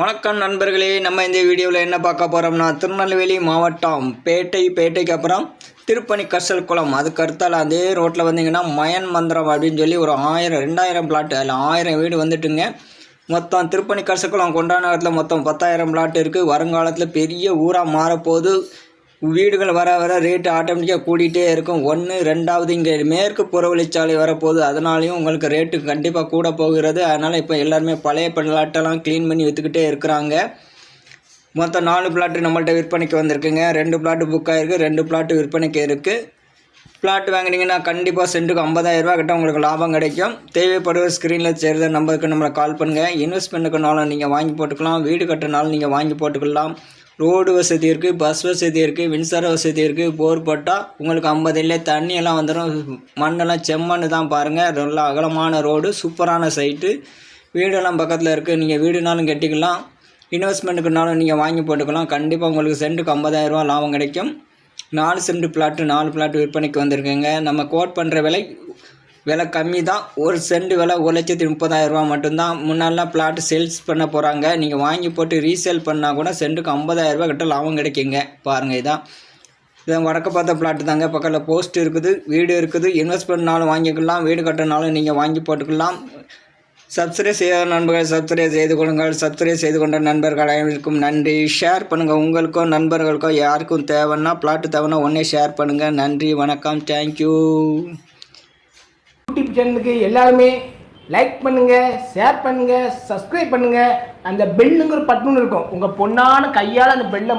வணக்கம் நண்பர்களே நம்ம இந்த வீடியோவில் என்ன பார்க்க போகிறோம்னா திருநெல்வேலி மாவட்டம் பேட்டை பேட்டைக்கு அப்புறம் திருப்பணி கசல் குளம். அதுக்கு அடுத்தால அதே ரோட்டில் வந்தீங்கன்னா மயன் மந்திரம் அப்படின்னு சொல்லி ஒரு ஆயிரம் ரெண்டாயிரம் பிளாட் அதில் ஆயிரம் வீடு வந்துட்டுங்க. மொத்தம் திருப்பணி கசக்குளம் கொண்டா நகரத்தில் மொத்தம் பத்தாயிரம் பிளாட் இருக்குது வருங்காலத்தில் பெரிய ஊராக மாறப்போகுது. வீடுகள் வர வர ரேட்டு ஆட்டோமேட்டிக்காக கூடிட்டே இருக்கும். ஒன்று ரெண்டாவது இங்கே மேற்கு புறவழிச்சாலை வரப்போகுது. அதனாலையும் உங்களுக்கு ரேட்டு கண்டிப்பாக கூட போகிறது. அதனால் இப்போ எல்லாருமே பழைய பிளாட்டெல்லாம் க்ளீன் பண்ணி விற்றுக்கிட்டே இருக்கிறாங்க. மொத்தம் நாலு பிளாட்டு நம்மள்ட்ட விற்பனைக்கு வந்திருக்குங்க. ரெண்டு பிளாட்டு புக் ஆகிருக்கு ரெண்டு பிளாட்டு விற்பனைக்கு இருக்குது பிளாட் வாங்கினீங்கன்னா கண்டிப்பாக சென்ட்டுக்கு ஐம்பதாயிரரூபா கிட்ட உங்களுக்கு லாபம் கிடைக்கும். தேவைப்படுற ஸ்க்ரீனில் சேர்ந்த நம்பருக்கு நம்மளை கால் பண்ணுங்கள் இன்வெஸ்ட்மெண்ட்டுக்குனாலும் நீங்கள் வாங்கி போட்டுக்கலாம். வீடு கட்டினாலும் நீங்கள் வாங்கி போட்டுக்கலாம். ரோடு வசதி இருக்குது பஸ் வசதி இருக்குது மின்சார வசதி இருக்குது போர் போட்டால் உங்களுக்கு ஐம்பதுலேயே தண்ணி எல்லாம் வந்துடும் மண்ணெல்லாம் செம்மண் தான் பாருங்கள் நல்லா அகலமான ரோடு சூப்பரான சைட்டு வீடெல்லாம் பக்கத்தில் இருக்குது நீங்கள் வீடுனாலும் கட்டிக்கலாம். இன்வெஸ்ட்மெண்ட்டுக்குனாலும் நீங்கள் வாங்கி போட்டுக்கலாம். கண்டிப்பாக உங்களுக்கு சென்ட்டுக்கு ஐம்பதாயிரரூபா லாபம் கிடைக்கும். நாலு சென்ட் பிளாட்டு நாலு பிளாட் விற்பனைக்கு வந்திருக்குங்க. நம்ம கோட் பண்ணுற விலை விலை கம்மி தான் ஒரு சென்ட் விலை ஒரு லட்சத்தி முப்பதாயிரரூபா மட்டும்தான். முன்னாடிலாம் பிளாட்டு சேல்ஸ் பண்ண போகிறாங்க நீங்கள் வாங்கி போட்டு ரீசேல் பண்ணால் கூட சென்ட்டுக்கு ஐம்பதாயிரரூபா கிட்ட லாபம் கிடைக்குங்க. பாருங்கள் இதான். இதான் வடக்கு பார்த்த பிளாட்டு தாங்க. பக்கத்தில் போஸ்ட் இருக்குது வீடு இருக்குது. இன்வெஸ்ட் பண்ணாலும் வாங்கிக்கலாம். வீடு கட்டினாலும் நீங்கள் வாங்கி போட்டுக்கலாம். சப்ஸ்கிரைப் செய்யாத நண்பர்கள் சப்ஸ்கிரைப் செய்து கொள்ளுங்கள். சப்ஸ்கிரைப் செய்து கொண்ட நண்பர்கள் அனைவருக்கும் நன்றி. ஷேர் பண்ணுங்கள் உங்களுக்கோ நண்பர்களுக்கோ யாருக்கும் தேவைன்னா பிளாட்டு தேவைன்னா ஒன்றே ஷேர் பண்ணுங்கள் நன்றி. வணக்கம். தேங்க்யூ யூடியூப் சேனலுக்கு எல்லாருமே லைக் பண்ணுங்கள் ஷேர் பண்ணுங்கள் சப்ஸ்கிரைப் பண்ணுங்கள் அந்த பெல்லுங்கிற பட்டுன்னு இருக்கும். உங்கள் பொண்ணான கையால் அந்த பெல்லை